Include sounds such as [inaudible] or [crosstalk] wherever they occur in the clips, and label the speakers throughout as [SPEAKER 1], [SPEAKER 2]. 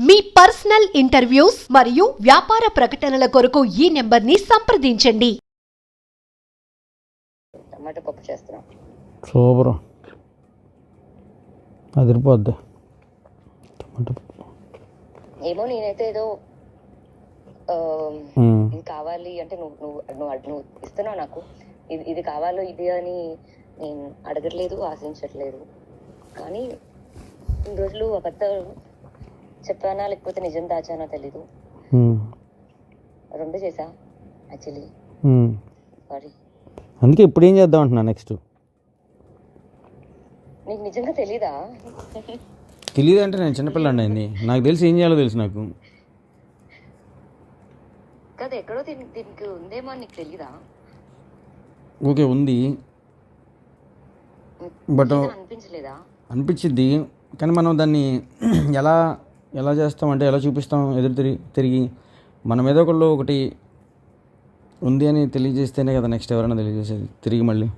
[SPEAKER 1] మీ personal interviews మరియు వ్యాపార ప్రకటనల కొరకు ఈ నెంబర్ని సంప్రదించండి.
[SPEAKER 2] టమాటా పప్పు చేస్తున్నాం.
[SPEAKER 3] సూపర్. అదిరిపోద్ది. టమాటా పప్పు.
[SPEAKER 2] ఏమో నేనైతే ఏదో ఆ,
[SPEAKER 3] మ్మ్.
[SPEAKER 2] ఇది కావాలి అంటే నువ్వు నువ్వు నువ్వు అడ్- నువ్వు ఇస్తున్నావు నాకు. ఇది ఇది కావాలో ఇది అని నేను అడగట్లేదు ఆశించట్లేదు. కానీ ఇన్ని రోజులు అబద్ధాలు చెప్పానా లేకపోతే నిజం దాచానో తెలీదు. రెండు చేసా యాక్చువల్లీ. సారీ
[SPEAKER 3] అందుకే ఇప్పుడు ఏం చేద్దాం అంటున్నా నెక్స్ట్?
[SPEAKER 2] నీకు నిజంగా తెలీదా?
[SPEAKER 3] తెలియదు అంటే నేను చిన్నపిల్లండి అయింది. నాకు తెలిసి ఏం చేయాలో తెలుసు నాకు.
[SPEAKER 2] కదా ఎక్కడో దీని దీనికి ఉందేమో నీకు తెలీదా?
[SPEAKER 3] ఓకే ఉంది. బట్
[SPEAKER 2] అనిపించలేదా?
[SPEAKER 3] అనిపించిద్ది. కానీ మనం దాన్ని ఎలా ఎలా చేస్తాం అంటే ఎలా చూపిస్తాం ఎదురు తిరిగి తిరిగి? మనం ఏదో ఒకళ్ళు ఒకటి ఉంది అని తెలియజేస్తేనే కదా నెక్స్ట్ ఎవరైనా తెలియజేసేది తిరిగి మళ్ళీ.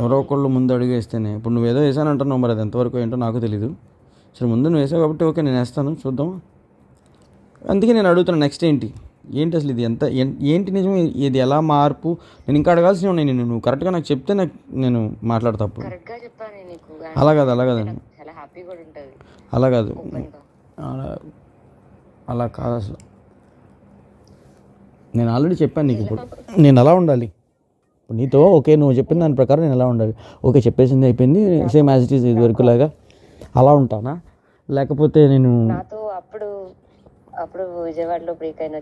[SPEAKER 3] ఎవరో ఒకళ్ళు ముందు అడుగు వేస్తేనే. ఇప్పుడు నువ్వు ఏదో వేసాను అంటున్నావు మరి అది ఎంతవరకు ఏంటో నాకు తెలీదు. సరే ముందు నువ్వు వేసావు కాబట్టి ఓకే నేను వేస్తాను చూద్దాం. అందుకే నేను అడుగుతున్నా నెక్స్ట్ ఏంటి? ఏంటి అసలు ఇది ఎంత ఏంటి నిజం ఇది ఎలా మార్పు? నేను ఇంకా అడగాల్సి ఉన్నాయి నేను నువ్వు కరెక్ట్గా నాకు చెప్తే నాకు నేను మాట్లాడతా అప్పుడు.
[SPEAKER 2] కరెక్ట్గా చెప్పాను నీకు.
[SPEAKER 3] అలా కాదు అలా కాదు
[SPEAKER 2] నాకు చాలా హ్యాపీ కూడా ఉంటది.
[SPEAKER 3] అలా కాదు. అలా అలా కాదు అసలు. నేను ఆల్రెడీ చెప్పాను నీకు ఇప్పుడు. నేను అలా ఉండాలి. ఇప్పుడు నీతో ఓకే నువ్వు చెప్పిన దాని ప్రకారం నేను ఎలా ఉండాలి. ఓకే చెప్పేసింది అయిపోయింది. సేమ్ యాజ్ ఇట్ ఈస్ ఇది వరకు లాగా. అలా ఉంటానా? లేకపోతే నేను
[SPEAKER 2] నాతో అప్పుడు అప్పుడు విజయవాడలో బ్రేక్ అయిన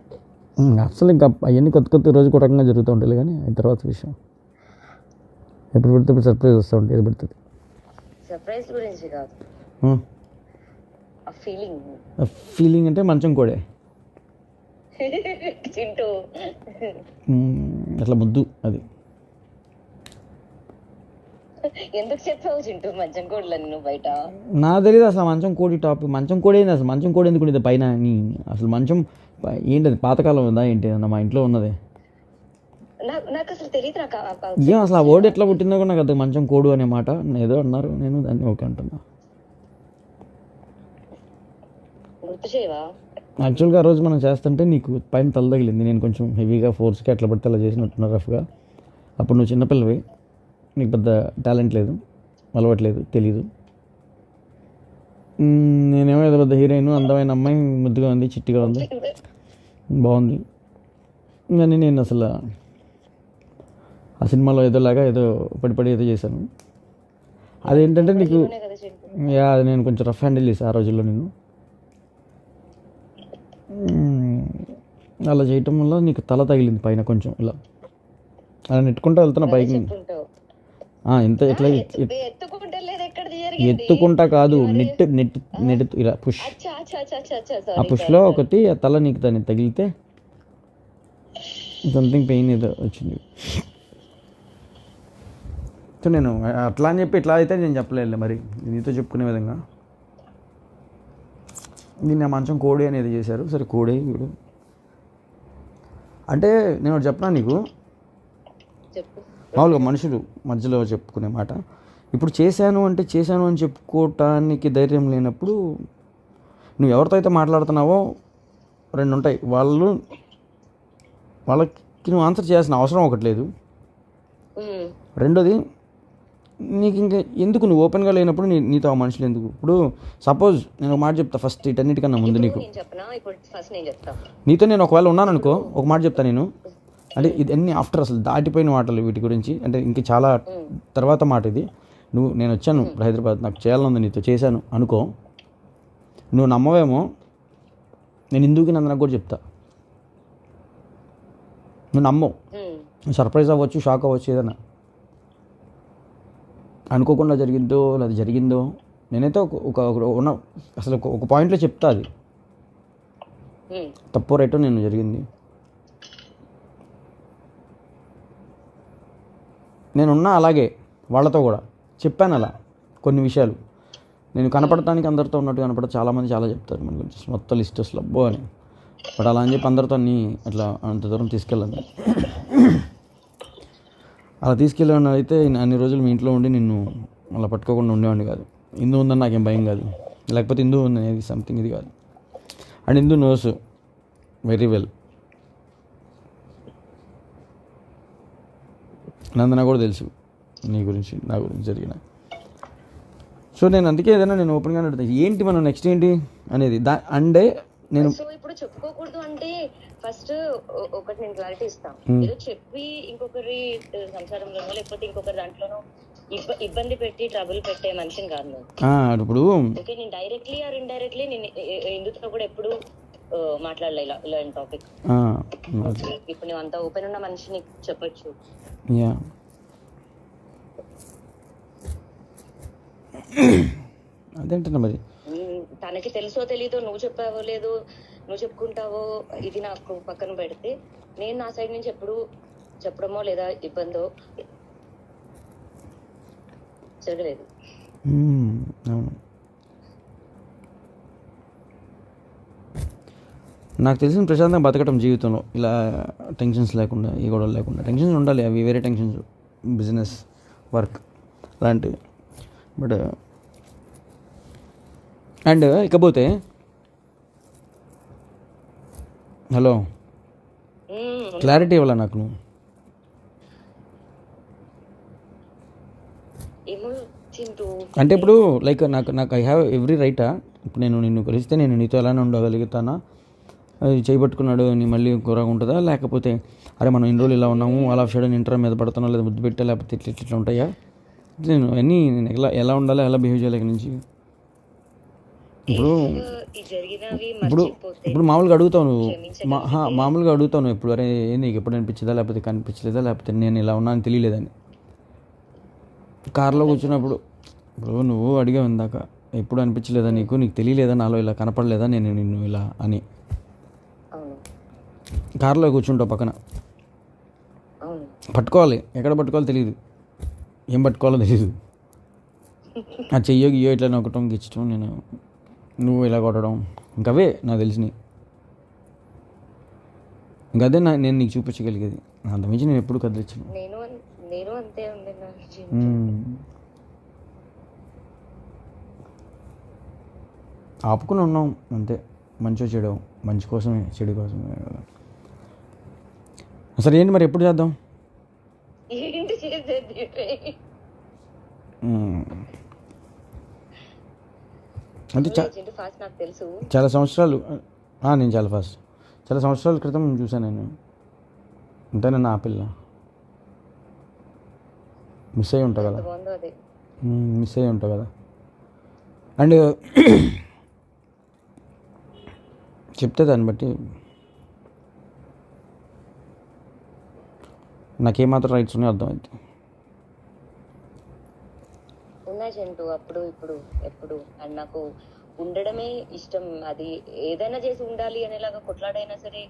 [SPEAKER 3] అసలు ఇంకా అవన్నీ కొత్త కొత్త రోజు రకంగా జరుగుతూ ఉంటాయి కానీ తర్వాత విషయం. ఎప్పుడు పెడితే ఇప్పుడు సర్ప్రైజ్ వస్తూ ఉంటుంది ఏది పెడుతుంది
[SPEAKER 2] సర్ప్రైజ్ గురించి కాదు. ఫీలింగ్
[SPEAKER 3] ఫీలింగ్ అంటే మంచం కోడే. [laughs]
[SPEAKER 2] చింటూ.
[SPEAKER 3] అట్లా ముద్దు అది.
[SPEAKER 2] ఎందుకు చెప్పావు చింటూ మంచం కోడ్లని నువ్వు బయట?
[SPEAKER 3] నా తెలియదు అసలు మంచం కోడి టాపిక్ మంచం కోడి ఏంది అసలు? మంచం కోడి ఎందుకు పైన? నీ అసలు మంచం ఏంటి అది పాతకాలం ఉందా ఏంటి? అన్న మా ఇంట్లో ఉన్నది.
[SPEAKER 2] నాకు అసలు తెలియదు నాకు
[SPEAKER 3] ఏం అసలు ఆ వర్డ్ ఎట్లా పుట్టిందో కూడా నాకు అది మంచం కోడు అనే మాట ఏదో అన్నారు. నేను దాన్ని ఓకే అంటున్నా.
[SPEAKER 2] గుర్తు చేయవా?
[SPEAKER 3] యాక్చువల్గా ఆ రోజు మనం చేస్తుంటే నీకు పైన తల తగిలింది. నేను కొంచెం హెవీగా ఫోర్స్గా ఎట్లా పడితే అలా చేసినట్టున్నా రఫ్గా అప్పుడు నువ్వు చిన్నపిల్లవి. నీకు పెద్ద టాలెంట్ లేదు. అలవాట్లేదు. తెలీదు. మ్మ్, నేనేమో ఏదో పెద్ద హీరోయిన్ అందమైన అమ్మాయి ముద్దుగా ఉంది చిట్టిగా ఉంది. బాగుంది. కానీ నేను అసలు ఆ సినిమాలో ఏదోలాగా ఏదో పడి పడి ఏదో చేశాను. అదేంటంటే నీకు యా అది నేను కొంచెం రఫ్ హ్యాండిల్ చేశాను ఆ రోజుల్లో నేను. అలా చేయటం వల్ల నీకు తల తగిలింది పైన కొంచెం ఇలా. అలా నెట్టుకుంటూ వెళ్తున్నా పైకి. ఎంత ఎట్లా ఎత్- ఎత్-
[SPEAKER 2] ఎత్తుకుంటే
[SPEAKER 3] కాదు నెట్ నెట్ నెట్ ఇలా పుష్. ఆ పుష్లో ఒకటి ఆ తల నీకు దాన్ని తగిలితే సంథింగ్ పెయిన్ ఏదో వచ్చింది. సో నేను అట్లా అని చెప్పి ఇట్లా అయితే నేను చెప్పలేదు మరి. నీతో చెప్పుకునే విధంగా. దీన్ని మంచం కోడి అనేది చేశారు. సరే కోడి ఇప్పుడు అంటే నేను చెప్పనా నీకు. మామూలుగా మనుషులు మధ్యలో చెప్పుకునే మాట. ఇప్పుడు చేశాను అంటే చేశాను అని చెప్పుకోవటానికి ధైర్యం లేనప్పుడు నువ్వు ఎవరితో అయితే మాట్లాడుతున్నావో రెండు ఉంటాయి. వాళ్ళు వాళ్ళకి నువ్వు ఆన్సర్ చేయాల్సిన అవసరం ఒకటి లేదు. రెండోది నీకు ఇంకా ఎందుకు? నువ్వు ఓపెన్గా లేనప్పుడు నీ నీతో ఆ మనుషులు ఎందుకు? ఇప్పుడు సపోజ్ నేను ఒక మాట చెప్తా ఫస్ట్ వీటన్నిటికన్నా ముందు నీకు. నీతో నేను ఒకవేళ ఉన్నాను అనుకో ఒక మాట చెప్తా నేను. అంటే ఇది అన్ని ఆఫ్టర్ అసలు దాటిపోయిన మాటలు వీటి గురించి. అంటే ఇంక చాలా తర్వాత మాట ఇది. నువ్వు నేను వచ్చాను హైదరాబాద్ నాకు చేయాలనుంది నీతో చేశాను అనుకో. నువ్వు నమ్మవేమో నేను ఇందుకు నందనకు కూడా చెప్తా. నువ్వు నమ్మవు. సర్ప్రైజ్ అవ్వచ్చు షాక్ అవ్వచ్చు ఏదైనా. అనుకోకుండా జరిగిందో లేదా జరిగిందో నేనైతే ఒక ఉన్న అసలు ఒక- పాయింట్లో చెప్తా అది. తప్పో రైటో నేను జరిగింది. నేనున్నా అలాగే వాళ్ళతో కూడా. చెప్పాను అలా కొన్ని విషయాలు. నేను కనపడటానికి అందరితో ఉన్నట్టు కనపడ చాలామంది చాలా చెప్తారు మన గురించి. మొత్తం లిస్ట్ అసలు అబ్బో అని. బట్ అలా అని చెప్పి అందరితో అన్ని అట్లా అంత దూరం తీసుకెళ్ళాను. అలా తీసుకెళ్ళాను అయితే అన్ని రోజులు మీ ఇంట్లో ఉండి నిన్ను అలా పట్టుకోకుండా ఉండేవాడిని కాదు. ఇందు ఉందని నాకేం భయం కాదు. లేకపోతే ఇందు ఉంది అనేది సంథింగ్ ఇది కాదు. And Indu knows very well Nandana కూడా తెలుసు నీ గురించి నా గురించి జరిగిన. సో నేను అందుకే ఏదైనా నేను ఓపెన్గానే అడుగుతాను ఏంటి మనం నెక్స్ట్ ఏంటి అనేది దా అండే నేను
[SPEAKER 2] ఇప్పుడు చెప్పుకోకూడదు అంటే ఫస్ట్ ఒకటి నేను క్లారిటీ ఇస్తాను. ఏదో చెప్పి ఇంకొకరి సంసారంలోనో లేకపోతే ఇంకొకరి దాంట్లోనో ఇబ్బ- ఇబ్బంది పెట్టి ట్రబుల్ పెట్టే మనిషిని కాదు నేను.
[SPEAKER 3] ఇప్పుడు
[SPEAKER 2] ఓకే నేను డైరెక్ట్లీ ఆర్ ఇండైరెక్ట్లీ నేను హిందుతో కూడా ఎప్పుడు మాట్లాడలే ఇలా ఇలాంటి టాపిక్. ఇప్పుడు నువ్వు అంత ఓపెన్ ఉన్న మనిషిని చెప్పొచ్చు. [clears throat]
[SPEAKER 3] అదేంటన్నా మరి?
[SPEAKER 2] తనకి తెలుసో తెలీదో నువ్వు చెప్పావో లేదో నువ్వు చెప్పుకుంటావో ఇది నాకు పక్కన పెడితే నేను నా సైడ్ నుంచి ఎప్పుడు చెప్పడమో లేదా ఇబ్బందో జరగలేదు.
[SPEAKER 3] అవును. నాకు తెలిసిన ప్రశాంతంగా బతకటం జీవితంలో ఇలా టెన్షన్స్ లేకుండా ఈ గొడవలు లేకుండా. టెన్షన్స్ ఉండాలి అవి వేరే టెన్షన్స్ బిజినెస్ వర్క్ అలాంటివి బట్ అండ్ ఇకపోతే హలో. క్లారిటీ ఇవ్వాలా నాకు? నువ్వు అంటే ఇప్పుడు లైక్ నాకు నాకు ఐ హ్యావ్ ఎవ్రీ రైటా ఇప్పుడు నేను నిన్ను కలిస్తే నేను నీతో ఎలానే ఉండగలుగుతానా? అది చేయబట్టుకున్నాడు నీ మళ్ళీ కూరగా ఉంటుందా? లేకపోతే అరే మనం ఇన్ని రోజులు ఇలా ఉన్నాము అలా షడన్ ఇంటర్ మీద పడుతున్నా లేదా ముద్దు పెట్టా లేకపోతే ఇట్లా ఇట్లా ఉంటాయా? నేను అన్నీ నేను ఎలా ఎలా ఉండాలి ఎలా బిహేవ్ చేయాలి నుంచి? ఇప్పుడు ఇప్పుడు ఇప్పుడు మామూలుగా అడుగుతావు నువ్వు. మా హా, మామూలుగా అడుగుతావు నువ్వు ఇప్పుడు అరే నీకు ఎప్పుడు అనిపించదా? లేకపోతే కనిపించలేదా? లేకపోతే నేను ఇలా ఉన్నాను తెలియలేదని. కార్లో కూర్చున్నప్పుడు ఇప్పుడు నువ్వు అడిగావు ఇందాక ఎప్పుడు అనిపించలేదా నీకు? నీకు తెలియలేదా? నాలో ఇలా కనపడలేదా? నేను నిన్ను ఇలా అని. కార్లో కూర్చుంటావు పక్కన. పట్టుకోవాలి. ఎక్కడ పట్టుకోవాలో తెలియదు ఏం పట్టుకోవాలో తెలియదు [laughs] ఆ చెయ్యో గియ్యో ఇట్లా నొక్కటం గిచ్చటం నేను నువ్వు ఇలా కొట్టడం. ఇంకవే నాకు తెలిసినవి. ఇంకదే నా నేను నీకు చూపించగలిగేది. అంతమించి నేను ఎప్పుడు కదిలించను.
[SPEAKER 2] నేను అన్- నేను అంతే ఉంది నా చింటూ.
[SPEAKER 3] మ్మ్. ఆపుకుని ఉన్నాం అంతే. మంచిగా చెడు మంచి కోసమే చెడు కోసమే. సరే ఏంటి మరి ఎప్పుడు చేద్దాం. అంటే
[SPEAKER 2] ఫాస్ట్ నాకు తెలుసు.
[SPEAKER 3] చాలా సంవత్సరాలు నేను చాలా ఫాస్ట్ చాలా సంవత్సరాల క్రితం చూశాను నేను. అంతేనా నా పిల్ల. మిస్ అయ్యి ఉంటా కదా. మిస్ అయ్యి ఉంటా కదా. అండ్ [coughs] చెప్తే దాన్ని బట్టి నాకేమాత్రం రైట్స్ ఉన్నాయో అర్థమైంది.
[SPEAKER 2] ఉన్నాయి చింటూ అప్పుడు ఇప్పుడు ఎప్పుడు. అండ్ నాకు ఉండడమే ఇష్టం. అది ఏదైనా చేసి ఉండాలి అనేలాగా కొట్లాడైనా సరే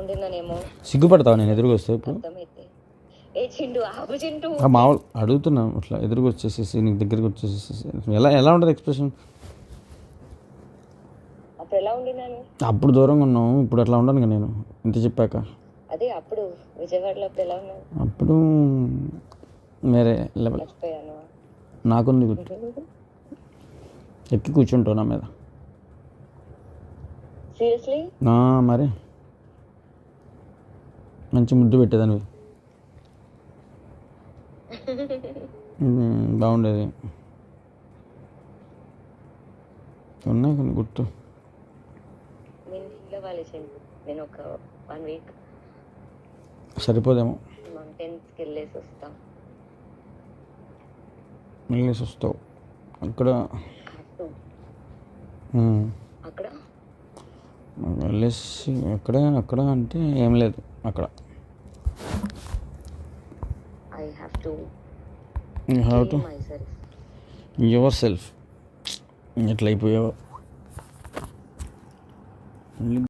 [SPEAKER 2] ఉండిందనేమో.
[SPEAKER 3] సిగ్గుపడతావు నేను ఎదురుగా వస్తే ఇప్పుడు?
[SPEAKER 2] అర్థమైతే. ఏ చింటూ ఆపు
[SPEAKER 3] మామూలు అడుగుతున్నాను అట్లా ఎదురుగా వచ్చేసేసి నీకు దగ్గరికి వచ్చేసేసి ఎలా ఎలా ఉంటుంది ఎక్స్ప్రెషన్?
[SPEAKER 2] అప్పుడు ఎలా ఉండినాను?
[SPEAKER 3] అప్పుడు దూరంగా ఉన్నావు ఇప్పుడు అట్లా ఉండను నేను ఇంత చెప్పాక.
[SPEAKER 2] అదే అప్పుడు విజయవాడలో అప్పుడు ఎలా ఉన్నాను
[SPEAKER 3] అప్పుడు వేరే లెవెల్. నాకుంది గుర్తు. ఎక్కి కూర్చుంటావు నా మీద. మరి. మంచి ముద్దు పెట్టేదానివి. బాగుండేది. ఉన్నాయి కొన్ని గుర్తు. సరిపోదేమో.
[SPEAKER 2] మౌంటైన్స్కి వెళ్ళేసి వస్తాం.
[SPEAKER 3] వెళ్ళేసి వస్తావు అక్కడ. వెళ్ళేసి అక్కడ అక్కడ అంటే ఏం లేదు అక్కడ.
[SPEAKER 2] I have to
[SPEAKER 3] you have to yourself ఎట్లా అయిపోయావు.